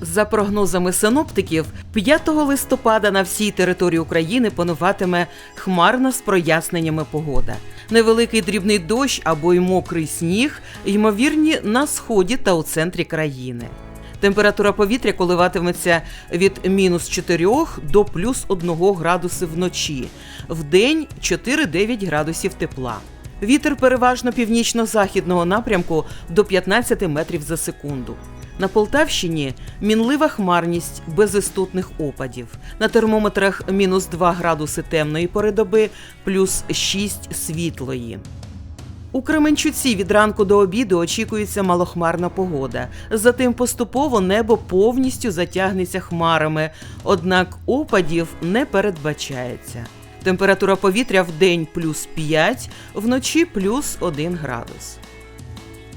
За прогнозами синоптиків, 5 листопада на всій території України пануватиме хмарна з проясненнями погода. Невеликий дрібний дощ або й мокрий сніг, ймовірні на сході та у центрі країни. Температура повітря коливатиметься від мінус 4 до плюс 1 градуси вночі, вдень 4-9 градусів тепла. Вітер переважно північно-західного напрямку до 15 метрів за секунду. На Полтавщині мінлива хмарність без істотних опадів. На термометрах мінус 2 градуси темної пори доби, плюс 6 світлої. У Кременчуці від ранку до обіду очікується малохмарна погода. Затим поступово небо повністю затягнеться хмарами, однак опадів не передбачається. Температура повітря в день плюс 5, вночі плюс 1 градус.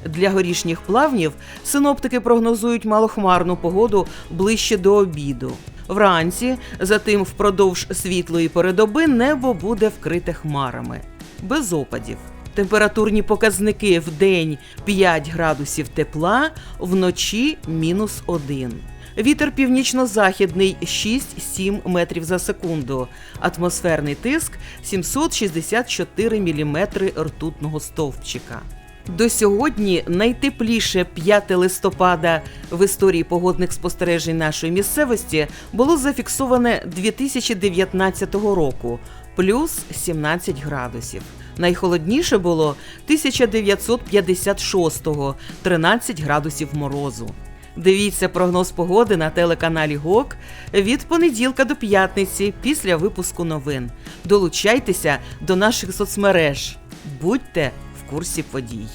Для горішніх плавнів синоптики прогнозують малохмарну погоду ближче до обіду. Вранці, затим впродовж світлої передоби небо буде вкрите хмарами, без опадів. Температурні показники в день 5 градусів тепла, вночі мінус 1. Вітер північно-західний 6-7 метрів за секунду. Атмосферний тиск 764 міліметри ртутного стовпчика. До сьогодні найтепліше 5 листопада в історії погодних спостережень нашої місцевості було зафіксоване 2019 року плюс 17 градусів. Найхолодніше було 1956-го 13 градусів морозу. Дивіться прогноз погоди на телеканалі ГОК від понеділка до п'ятниці після випуску новин. Долучайтеся до наших соцмереж. Будьте в курсі подій.